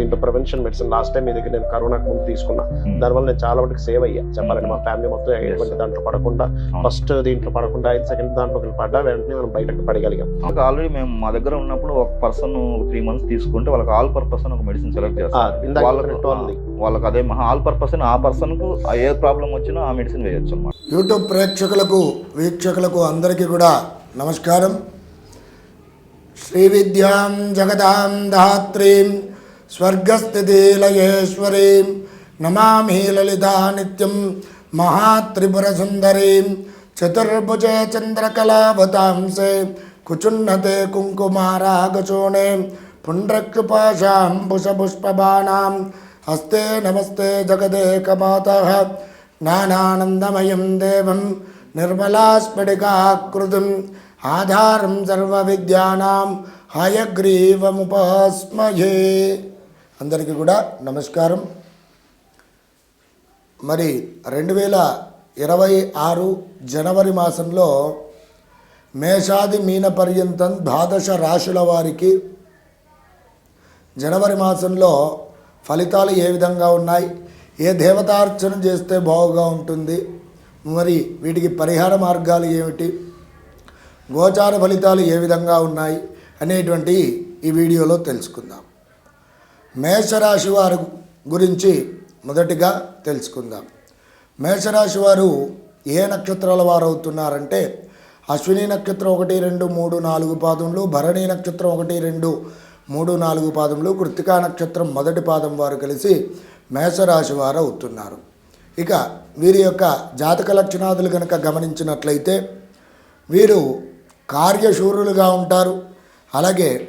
దీంట్లో prevention medicine last time మీ దగ్గర నేను కరోనాకు ముందు తీసుకున్నా. దానివల్ల నేను చాలా వరకు సేవ్ అయ్యా. చెప్పాలంటే మా ఫ్యామిలీ మొత్తం ఎటువంటి దాంట్లో పడకుండా ఫస్ట్ దీంట్లో పడకుండా ఐదు సెకండ్ దాంట్లో పడ్డా వెంటనే మనం బయటకు పడగలిగాం. ఆల్రెడీ మేము మా దగ్గర ఉన్నప్పుడు ఒక పర్సన్ త్రీ మంత్స్ తీసుకుంటే వాళ్ళకి ఆల్ పర్పస్ ఒక మెడిసిన్ సెలెక్ట్ చేస్తారు. వాళ్ళకు. వాళ్ళకి అదే ఆల్ పర్పస్ ఆ పర్సన్కు ఏ ప్రాబ్లం వచ్చినా ఆ మెడిసిన్ వేయొచ్చు అనమాట యూట్యూబ్ ప్రేక్షకులకు వీక్షకులకు అందరికీ కూడా నమస్కారం. శ్రీ విద్యాం జగదాం ధాత్రీం స్వర్గస్థితిలయేశ్వరీం నమామి లలితా నిత్యం మహాత్రిపురసుందరీం చతుర్భుజే చంద్రకళావతాంసే కుచున్నతే కుంకుమారాగచూణే పుండ్రక్షుపాశాం పుషపుష్పబాణాం హస్తే నమస్తే జగదేకమాత నానానందమయం దేవం నిర్మలాస్ఫటికాకృతిం ఆధారం సర్వవిద్యానాం హయగ్రీవముపాస్మయే అందరికీ కూడా నమస్కారం. మరి రెండు వేల ఇరవై ఆరు జనవరి మాసంలో మేషాది మీన పర్యంతం ద్వాదశ రాశుల వారికి జనవరి మాసంలో ఫలితాలు ఏ విధంగా ఉన్నాయి? ఏ దేవతార్చన చేస్తే బాగుగా ఉంటుంది? మరి వీటికి పరిహార మార్గాలు ఏమిటి? గోచార ఫలితాలు ఏ విధంగా ఉన్నాయి? అనేటువంటి ఈ వీడియోలో తెలుసుకుందాం. మేషరాశి వారి గురించి మొదటిగా తెలుసుకుందాం. మేషరాశి వారు ఏ నక్షత్రాల వారు అవుతున్నారంటే అశ్విని నక్షత్రం ఒకటి రెండు మూడు నాలుగు పాదములు భరణి నక్షత్రం ఒకటి రెండు మూడు నాలుగు పాదములు కృతికా నక్షత్రం మొదటి పాదం వారు కలిసి మేషరాశి వారు అవుతున్నారు. ఇక వీరి యొక్క జాతక లక్షణాదులు కనుక గమనించినట్లయితే వీరు కార్యశూరులుగా ఉంటారు. అలాగే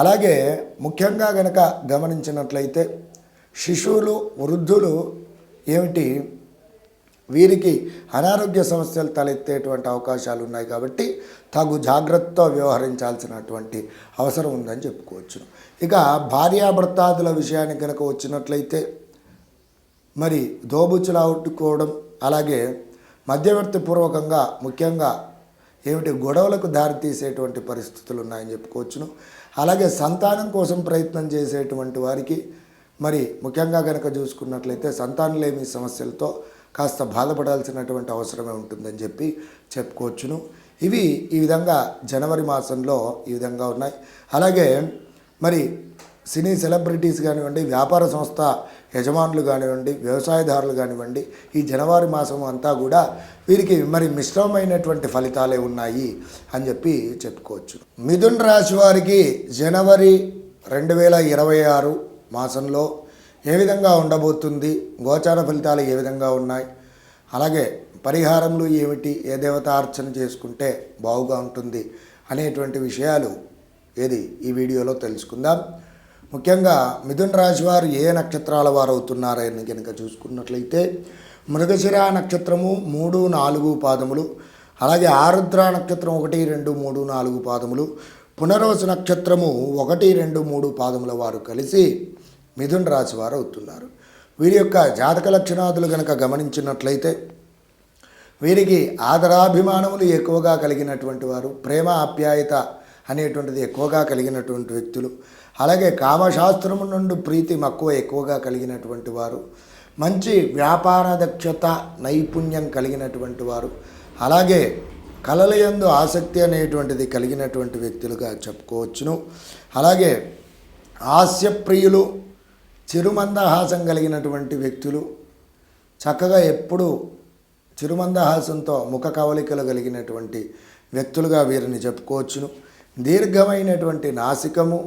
అలాగే ముఖ్యంగా గనక గమనించినట్లయితే శిశువులు వృద్ధులు ఏమిటి? వీరికి అనారోగ్య సమస్యలు తలెత్తేటువంటి అవకాశాలు ఉన్నాయి కాబట్టి తగు జాగ్రత్తతో వ్యవహరించాల్సినటువంటి అవసరం ఉందని చెప్పుకోవచ్చు. ఇక భార్యాభర్తాదుల విషయానికి కనుక వచ్చినట్లయితే మరి దోబుచ్చులావుట్టుకోవడం అలాగే మధ్యవర్తి పూర్వకంగా ముఖ్యంగా ఏమిటి? గొడవలకు దారితీసేటువంటి పరిస్థితులు ఉన్నాయని చెప్పుకోవచ్చును. అలాగే సంతానం కోసం ప్రయత్నం చేసేటువంటి వారికి మరి ముఖ్యంగా కనుక చూసుకున్నట్లయితే సంతానలేమి సమస్యలతో కాస్త బాధపడాల్సినటువంటి అవసరమే ఉంటుందని చెప్పి చెప్పుకోవచ్చును. ఇవి ఈ విధంగా జనవరి మాసంలో ఈ విధంగా ఉన్నాయి. అలాగే మరి సినీ సెలబ్రిటీస్ కానివ్వండి వ్యాపార సంస్థ యజమానులు కానివ్వండి వ్యవసాయదారులు కానివ్వండి ఈ జనవరి మాసం అంతా కూడా వీరికి మరి మిశ్రమమైనటువంటి ఫలితాలే ఉన్నాయి అని చెప్పి చెప్పుకోవచ్చు. మిథున్ రాశి వారికి జనవరి రెండు వేల ఇరవై ఆరు మాసంలో ఏ విధంగా ఉండబోతుంది గోచార ఫలితాలు ఏ విధంగా ఉన్నాయి అలాగే పరిహారములు ఏమిటి ఏ దేవత అర్చన చేసుకుంటే బాగుగా ఉంటుంది అనేటువంటి విషయాలు ఏది ఈ వీడియోలో తెలుసుకుందాం. ముఖ్యంగా మిథున్ రాశి వారు ఏ నక్షత్రాల వారు అవుతున్నారని కనుక చూసుకున్నట్లయితే మృగశిర నక్షత్రము మూడు నాలుగు పాదములు అలాగే ఆరుద్ర నక్షత్రం ఒకటి రెండు మూడు నాలుగు పాదములు పునర్వసు నక్షత్రము ఒకటి రెండు మూడు పాదముల వారు కలిసి మిథున్ రాశి వారు అవుతున్నారు వీరి యొక్క జాతక లక్షణాదులు కనుక గమనించినట్లయితే వీరికి ఆదరాభిమానములు ఎక్కువగా కలిగినటువంటి వారు ప్రేమ ఆప్యాయత అనేటువంటిది ఎక్కువగా కలిగినటువంటి వ్యక్తులు అలాగే కామశాస్త్రము నుండి ప్రీతి మక్కువ ఎక్కువగా కలిగినటువంటి వారు మంచి వ్యాపార దక్షత నైపుణ్యం కలిగినటువంటి వారు అలాగే కళల యందు ఆసక్తి అనేటువంటిది కలిగినటువంటి వ్యక్తులుగా చెప్పుకోవచ్చును. అలాగే హాస్యప్రియులు చిరుమందహాసం కలిగినటువంటి వ్యక్తులు చక్కగా ఎప్పుడూ చిరుమందహాసంతో ముఖ కవలికలు కలిగినటువంటి వ్యక్తులుగా వీరిని చెప్పుకోవచ్చును. దీర్ఘమైనటువంటి నాసికము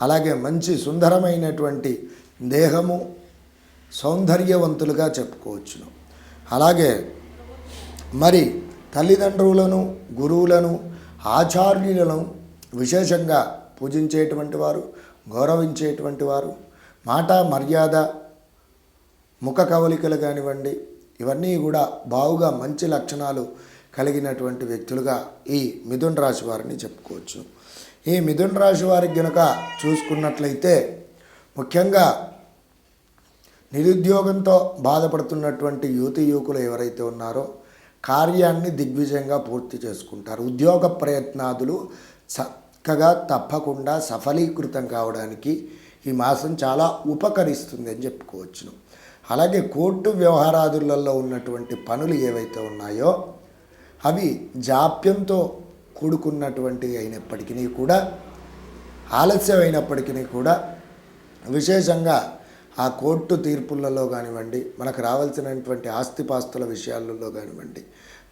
అలాగే మంచి సుందరమైనటువంటి దేహము సౌందర్యవంతులుగా చెప్పుకోవచ్చును. అలాగే మరి తల్లిదండ్రులను గురువులను ఆచార్యులను విశేషంగా పూజించేటువంటి వారు గౌరవించేటువంటి వారు మాట మర్యాద ముఖ కవలికలు కానివ్వండి ఇవన్నీ కూడా బావుగా మంచి లక్షణాలు కలిగినటువంటి వ్యక్తులుగా ఈ మిథున్ రాశి వారిని చెప్పుకోవచ్చు. ఈ మిథున్ రాశి వారికి గనక చూసుకున్నట్లయితే ముఖ్యంగా నిరుద్యోగంతో బాధపడుతున్నటువంటి యువతి యువకులు ఎవరైతే ఉన్నారో కార్యాన్ని దిగ్విజయంగా పూర్తి చేసుకుంటారు. ఉద్యోగ ప్రయత్నాదులు చక్కగా తప్పకుండా సఫలీకృతం కావడానికి ఈ మాసం చాలా ఉపకరిస్తుంది అని చెప్పుకోవచ్చును. అలాగే కోర్టు వ్యవహారాదులలో ఉన్నటువంటి పనులు ఏవైతే ఉన్నాయో అవి జాప్యంతో కూడుకున్నటువంటి అయినప్పటికీ కూడా ఆలస్యం అయినప్పటికీ కూడా విశేషంగా ఆ కోర్టు తీర్పులలో కానివ్వండి మనకు రావాల్సినటువంటి ఆస్తిపాస్తుల విషయాలలో కానివ్వండి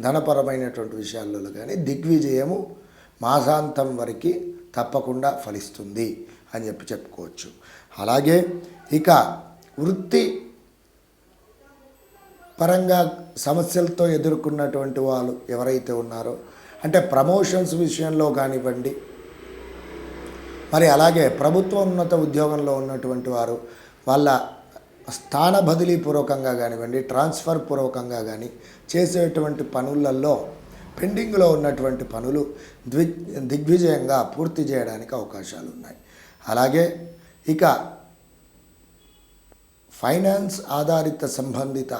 ధనపరమైనటువంటి విషయాలలో కానీ దిగ్విజయము మాసాంతం వరకు తప్పకుండా ఫలిస్తుంది అని చెప్పి చెప్పుకోవచ్చు. అలాగే ఇక వృత్తి పరంగా సమస్యలతో ఎదుర్కొన్నటువంటి వాళ్ళు ఎవరైతే ఉన్నారో అంటే ప్రమోషన్స్ విషయంలో కానివ్వండి. మరి అలాగే ప్రభుత్వ ఉన్నత ఉద్యోగంలో ఉన్నటువంటి వారు వాళ్ళ స్థాన బదిలీ పూర్వకంగా కానివ్వండి ట్రాన్స్ఫర్ పూర్వకంగా కానీ చేసేటువంటి పనులలో పెండింగ్లో ఉన్నటువంటి పనులు ద్వి దిగ్విజయంగా పూర్తి చేయడానికి అవకాశాలు ఉన్నాయి అలాగే ఇక ఫైనాన్స్ ఆధారిత సంబంధిత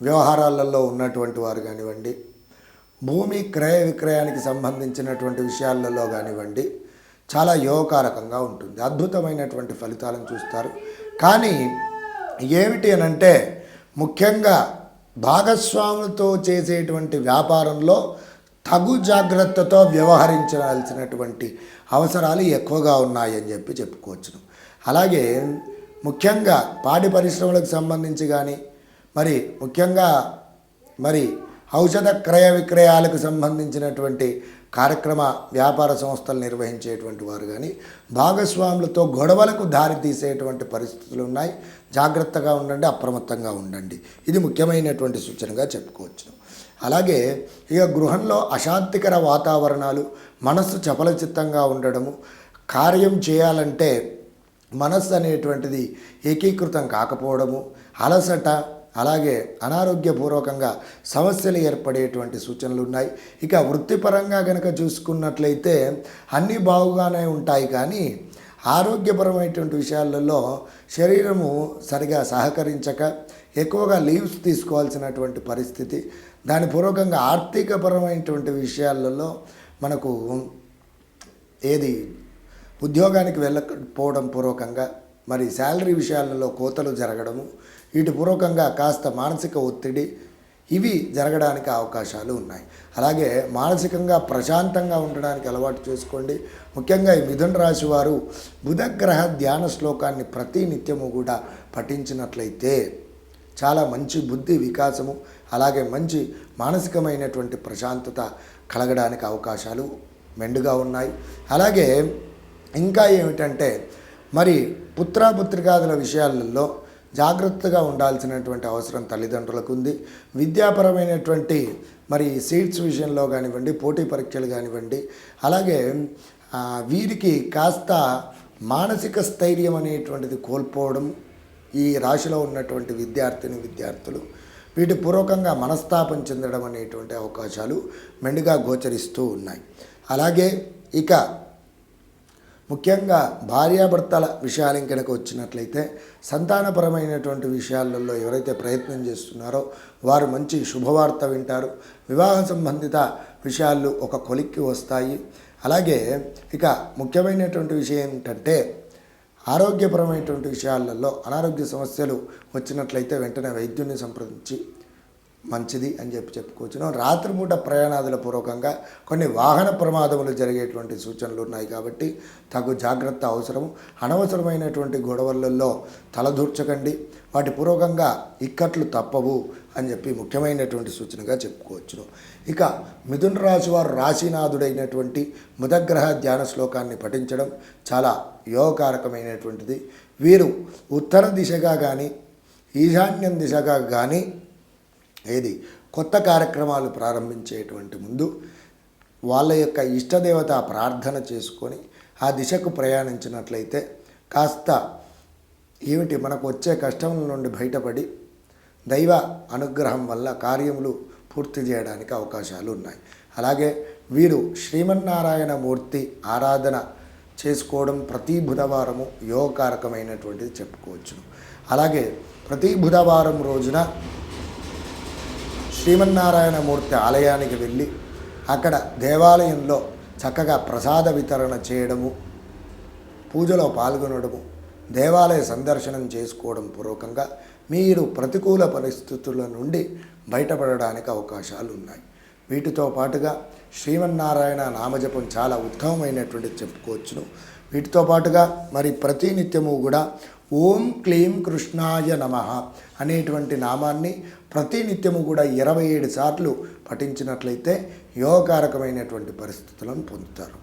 వ్యవహారాలలో ఉన్నటువంటి వారు కానివ్వండి భూమి క్రయ విక్రయానికి సంబంధించినటువంటి విషయాలలో కానివ్వండి చాలా యోగకారకంగా ఉంటుంది. అద్భుతమైనటువంటి ఫలితాలను చూస్తారు. కానీ ఏమిటి అని అంటే ముఖ్యంగా భాగస్వాములతో చేసేటువంటి వ్యాపారంలో తగు జాగ్రత్తతో వ్యవహరించాల్సినటువంటి అవసరాలు ఎక్కువగా ఉన్నాయని చెప్పి చెప్పుకోవచ్చును. అలాగే ముఖ్యంగా పాడి పరిశ్రమలకు సంబంధించి కానీ మరి ముఖ్యంగా మరి ఔషధ క్రయ విక్రయాలకు సంబంధించినటువంటి కార్యక్రమ వ్యాపార సంస్థలు నిర్వహించేటువంటి వారు కానీ భాగస్వాములతో గొడవలకు దారి తీసేటువంటి పరిస్థితులు ఉన్నాయి. జాగ్రత్తగా ఉండండి అప్రమత్తంగా ఉండండి. ఇది ముఖ్యమైనటువంటి సూచనగా చెప్పుకోవచ్చు అలాగే ఇక గృహంలో అశాంతికర వాతావరణాలు మనస్సు చపలచిత్తంగా ఉండడము కార్యం చేయాలంటే మనస్సు అనేటువంటిది ఏకీకృతం కాకపోవడము అలసట అలాగే అనారోగ్యపూర్వకంగా సమస్యలు ఏర్పడేటువంటి సూచనలు ఉన్నాయి. ఇక వృత్తిపరంగా కనుక చూసుకున్నట్లయితే అన్నీ బాగుగానే ఉంటాయి కానీ ఆరోగ్యపరమైనటువంటి విషయాలలో శరీరము సరిగా సహకరించక ఎక్కువగా లీవ్స్ తీసుకోవాల్సినటువంటి పరిస్థితి. దాని పూర్వకంగా ఆర్థికపరమైనటువంటి విషయాలలో మనకు ఏది ఉద్యోగానికి వెళ్ళకపోవడం పూర్వకంగా మరి శాలరీ విషయాలలో కోతలు జరగడము వీటి పూర్వకంగా కాస్త మానసిక ఒత్తిడి ఇవి జరగడానికి అవకాశాలు ఉన్నాయి. అలాగే మానసికంగా ప్రశాంతంగా ఉండడానికి అలవాటు చేసుకోండి. ముఖ్యంగా ఈ మిథున రాశి వారు బుధగ్రహ ధ్యాన శ్లోకాన్ని ప్రతి నిత్యము కూడా పఠించినట్లయితే చాలా మంచి బుద్ధి వికాసము అలాగే మంచి మానసికమైనటువంటి ప్రశాంతత కలగడానికి అవకాశాలు మెండుగా ఉన్నాయి. అలాగే ఇంకా ఏమిటంటే మరి పుత్రాపుత్రికాదుల విషయాలలో జాగ్రత్తగా ఉండాల్సినటువంటి అవసరం తల్లిదండ్రులకు ఉంది విద్యాపరమైనటువంటి మరి సీట్స్ విషయంలో కానివ్వండి పోటీ పరీక్షలు కానివ్వండి అలాగే వీరికి కాస్త మానసిక స్థైర్యం అనేటువంటిది కోల్పోవడం ఈ రాశిలో ఉన్నటువంటి విద్యార్థిని విద్యార్థులు. వీటి పూర్వకంగా మనస్తాపం చెందడం అనేటువంటి అవకాశాలు మెండుగా గోచరిస్తూ ఉన్నాయి. అలాగే ఇక ముఖ్యంగా భార్యాభర్తల విషయాలు కనుక వచ్చినట్లయితే సంతానపరమైనటువంటి విషయాలలో ఎవరైతే ప్రయత్నం చేస్తున్నారో వారు మంచి శుభవార్త వింటారు. వివాహ సంబంధిత విషయాలు ఒక కొలిక్కి వస్తాయి. అలాగే ఇక ముఖ్యమైనటువంటి విషయం ఏంటంటే ఆరోగ్యపరమైనటువంటి విషయాలలో అనారోగ్య సమస్యలు వచ్చినట్లయితే వెంటనే వైద్యుని సంప్రదించి మంచిది అని చెప్పి చెప్పుకోవచ్చును. రాత్రిపూట ప్రయాణాదుల పూర్వకంగా కొన్ని వాహన ప్రమాదములు జరిగేటువంటి సూచనలు ఉన్నాయి కాబట్టి తగు జాగ్రత్త అవసరం అనవసరమైనటువంటి గొడవలలో తలదూర్చకండి. వాటి పూర్వకంగా ఇక్కట్లు తప్పవు అని చెప్పి ముఖ్యమైనటువంటి సూచనగా చెప్పుకోవచ్చును. ఇక మిథున రాశి వారు రాశీనాథుడైనటువంటి ముదగ్రహ ధ్యాన శ్లోకాన్ని పఠించడం చాలా యోగకారకమైనటువంటిది. వీరు ఉత్తర దిశగా కానీ ఈశాన్యం దిశగా కానీ ఏది? కొత్త కార్యక్రమాలు ప్రారంభించేటువంటి ముందు వాళ్ళ యొక్క ఇష్టదేవత ప్రార్థన చేసుకొని ఆ దిశకు ప్రయాణించినట్లయితే కాస్త ఏమిటి? మనకు వచ్చే కష్టముల నుండి బయటపడి దైవ అనుగ్రహం వల్ల కార్యములు పూర్తి చేయడానికి అవకాశాలు ఉన్నాయి. అలాగే వీరు శ్రీమన్నారాయణ మూర్తి ఆరాధన చేసుకోవడం ప్రతి బుధవారము యోగకారకమైనటువంటిది చెప్పుకోవచ్చును. అలాగే ప్రతి బుధవారం రోజున శ్రీమన్నారాయణ మూర్తి ఆలయానికి వెళ్ళి అక్కడ దేవాలయంలో చక్కగా ప్రసాద వితరణ చేయడము పూజలో పాల్గొనడము దేవాలయ సందర్శనం చేసుకోవడం పూర్వకంగా మీరు ప్రతికూల పరిస్థితుల నుండి బయటపడడానికి అవకాశాలు ఉన్నాయి. వీటితో పాటుగా శ్రీమన్నారాయణ నామజపం చాలా ఉత్తమమైనటువంటి చెప్పుకోవచ్చును. వీటితో పాటుగా మరి ప్రతినిత్యము కూడా ఓం క్లీం కృష్ణాయ నమ అనేటువంటి నామాన్ని ప్రతినిత్యము కూడా ఇరవై ఏడు సార్లు పఠించినట్లయితే యోగకారకమైనటువంటి పరిస్థితులను పొందుతారు.